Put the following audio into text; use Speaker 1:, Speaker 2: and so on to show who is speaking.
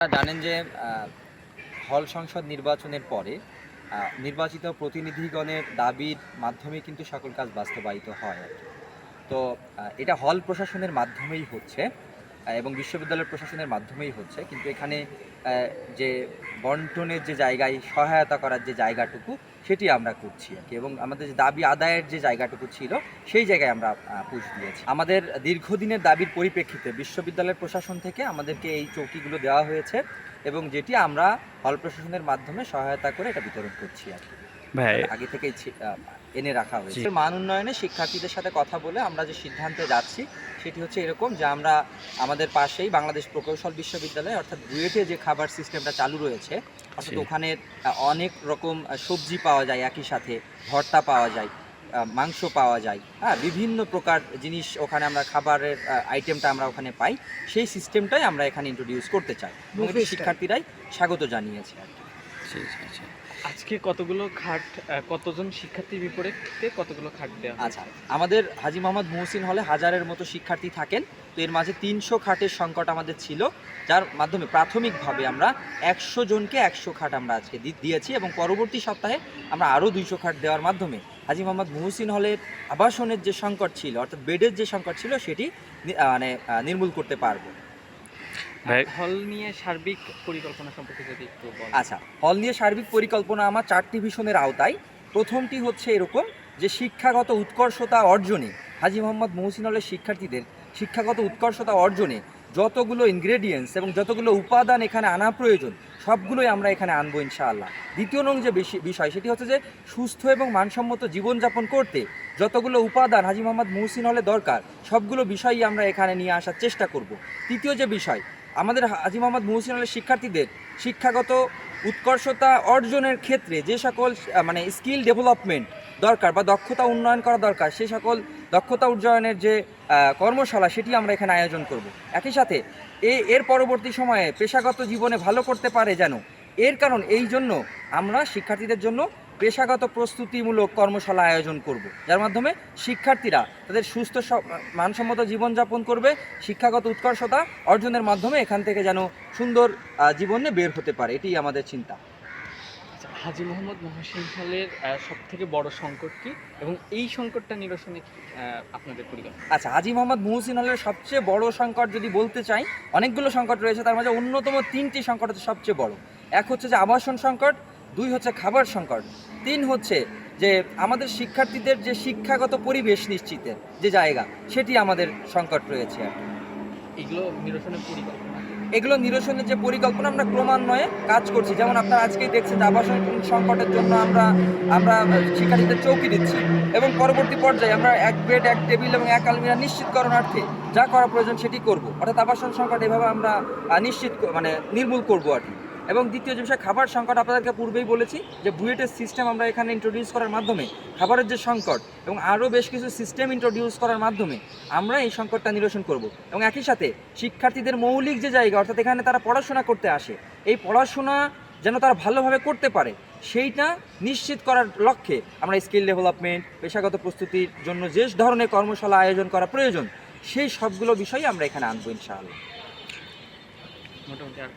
Speaker 1: জানেন যে হল সংসদ নির্বাচনের পরে নির্বাচিত প্রতিনিধিগণের দাবির মাধ্যমে কিন্তু সকল কাজ বাস্তবায়িত হয়। তো এটা হল প্রশাসনের মাধ্যমেই হচ্ছে এবং বিশ্ববিদ্যালয় প্রশাসনের মাধ্যমেই হচ্ছে। কিন্তু এখানে যে বন্টনের যে জায়গায় সহায়তা করার যে জায়গাটুকু, সেটি আমরা করছি আর কি। এবং আমাদের যে দাবি আদায়ের যে জায়গাটুকু ছিল, সেই জায়গায় আমরা পুষ দিয়েছি। আমাদের দীর্ঘদিনের দাবির পরিপ্রেক্ষিতে বিশ্ববিদ্যালয় প্রশাসন থেকে আমাদেরকে এই চৌকিগুলো দেওয়া হয়েছে এবং যেটি আমরা হল প্রশাসনের মাধ্যমে সহায়তা করে এটা বিতরণ করছি আর কি।
Speaker 2: ভাই।
Speaker 1: আগে থেকেই এনে রাখা হয়েছে। মান উন্নয়নে শিক্ষার্থীদের সাথে কথা বলে আমরা যে সিদ্ধান্তে যাচ্ছি সেটি হচ্ছে এরকম যে আমরা আমাদের পাশেই বাংলাদেশ প্রকৌশল বিশ্ববিদ্যালয় অর্থাৎ বুয়েটে যে খাবার সিস্টেমটা চালু রয়েছে অর্থাৎ ওখানে অনেক রকম সবজি পাওয়া যায় একই সাথে ভর্তা পাওয়া যায় মাংস পাওয়া যায় হ্যাঁ বিভিন্ন প্রকার জিনিস ওখানে আমরা খাবারের আইটেমটা আমরা ওখানে পাই। সেই সিস্টেমটাই আমরা এখানে ইন্ট্রোডিউস করতে চাই। শিক্ষার্থীরাই স্বাগত জানিয়েছে আর কি।
Speaker 3: আজকে কতগুলো খাট কতজন শিক্ষার্থীর বিপরীতে কতগুলো খাট দেওয়া?
Speaker 1: আচ্ছা আমাদের হাজি মোহাম্মদ মুহসিন হলে হাজারের মতো শিক্ষার্থী থাকেন, তো এর মাঝে তিনশো খাটের সংকট আমাদের ছিল, যার মাধ্যমে প্রাথমিকভাবে আমরা একশো জনকে একশো খাট আমরা আজকে দিয়েছি এবং পরবর্তী সপ্তাহে আমরা আরও দুইশো খাট দেওয়ার মাধ্যমে হাজি মোহাম্মদ মুহসিন হলের আবাসনের যে সংকট ছিল, অর্থাৎ বেডের যে সংকট ছিল, সেটি মানে নির্মূল করতে পারব
Speaker 3: হল নিয়ে সার্বিক পরিকল্পনা সম্পর্কে যদি একটু
Speaker 1: আচ্ছা হল নিয়ে সার্বিক পরিকল্পনা আমার চারটি ভীষণের আওতায়। প্রথমটি হচ্ছে এরকম যে শিক্ষাগত উৎকর্ষতা অর্জনে হাজি মোহাম্মদ মহসিন হলের শিক্ষার্থীদের শিক্ষাগত উৎকর্ষতা অর্জনে যতগুলো ইনগ্রেডিয়েন্টস এবং যতগুলো উপাদান এখানে আনা প্রয়োজন সবগুলোই আমরা এখানে আনব ইনশাআল্লাহ। দ্বিতীয় নং যে বেশি বিষয় সেটি হচ্ছে যে সুস্থ এবং মানসম্মত জীবনযাপন করতে যতগুলো উপাদান হাজি মোহাম্মদ মহসিন হলে দরকার সবগুলো বিষয়ই আমরা এখানে নিয়ে আসার চেষ্টা করব। তৃতীয় যে বিষয় আমাদের হাজি মোহাম্মদ মহসিন হলের শিক্ষার্থীদের শিক্ষাগত উৎকর্ষতা অর্জনের ক্ষেত্রে যে সকল মানে স্কিল ডেভেলপমেন্ট দরকার বা দক্ষতা উন্নয়ন করা দরকার সেই সকল দক্ষতা উন্নয়নের যে কর্মশালা সেটি আমরা এখানে আয়োজন করব। একই সাথে এ, এর পরবর্তী সময়ে পেশাগত জীবনে ভালো করতে পারে যেন, এর কারণ এই জন্য আমরা শিক্ষার্থীদের জন্য পেশাগত প্রস্তুতিমূলক কর্মশালা আয়োজন করব। যার মাধ্যমে শিক্ষার্থীরা তাদের সুস্থ মানসম্মত জীবনযাপন করবে শিক্ষাগত উৎকর্ষতা অর্জনের মাধ্যমে এখান থেকে যেন সুন্দর জীবনে বের হতে পারে এটাই আমাদের চিন্তা।
Speaker 3: হাজি হাজী মোহাম্মদ মহসিন হলের সব থেকে বড় সংকট কি? এবং এই সংকটটা নিরসনে কি আপনাদের পরিকল্পনা?
Speaker 1: আচ্ছা হাজি মোহাম্মদ মুহসিন হলের সবচেয়ে বড় সংকট যদি বলতে চাই অনেকগুলো সংকট রয়েছে তার মাঝে অন্যতম তিনটি সংকট হচ্ছে সবচেয়ে বড়। এক হচ্ছে যে আবাসন সংকট দুই হচ্ছে খাবার সংকট তিন হচ্ছে যে আমাদের শিক্ষার্থীদের যে শিক্ষাগত পরিবেশ নিশ্চিতের যে জায়গা সেটি আমাদের সংকট রয়েছে আর
Speaker 3: এগুলো নিরসনের পরিকল্পনা?
Speaker 1: এগুলো নিরসনের যে পরিকল্পনা আমরা ক্রমান্বয়ে কাজ করছি। যেমন আপনারা আজকেই দেখছেন যে আবাসন সংকটের জন্য আমরা আমরা শিক্ষার্থীদের চৌকি দিচ্ছি এবং পরবর্তী পর্যায়ে আমরা এক বেড এক টেবিল এবং এক আলমিরা নিশ্চিতকরণার্থে যা করা প্রয়োজন সেটি করব। অর্থাৎ আবাসন সংকট এভাবে আমরা নিশ্চিত মানে নির্মূল করব আর কি। এবং দ্বিতীয় যে বিষয় খাবার সংকট আপনাদেরকে পূর্বেই বলেছি যে বুয়েটের সিস্টেম আমরা এখানে ইন্ট্রোডিউস করার মাধ্যমে খাবারের যে সংকট এবং আরও বেশ কিছু সিস্টেম ইন্ট্রোডিউস করার মাধ্যমে আমরা এই সংকটটা নিরসন করব। এবং একই সাথে শিক্ষার্থীদের মৌলিক যে জায়গা অর্থাৎ এখানে তারা পড়াশোনা করতে আসে এই পড়াশোনা যেন তারা ভালোভাবে করতে পারে সেইটা নিশ্চিত করার লক্ষ্যে আমরা স্কিল ডেভেলপমেন্ট পেশাগত প্রস্তুতির জন্য যে ধরনের কর্মশালা আয়োজন করা প্রয়োজন সেই সবগুলো বিষয়ই আমরা এখানে আনব ইনশাআল্লাহ।
Speaker 3: মোটামুটি আর?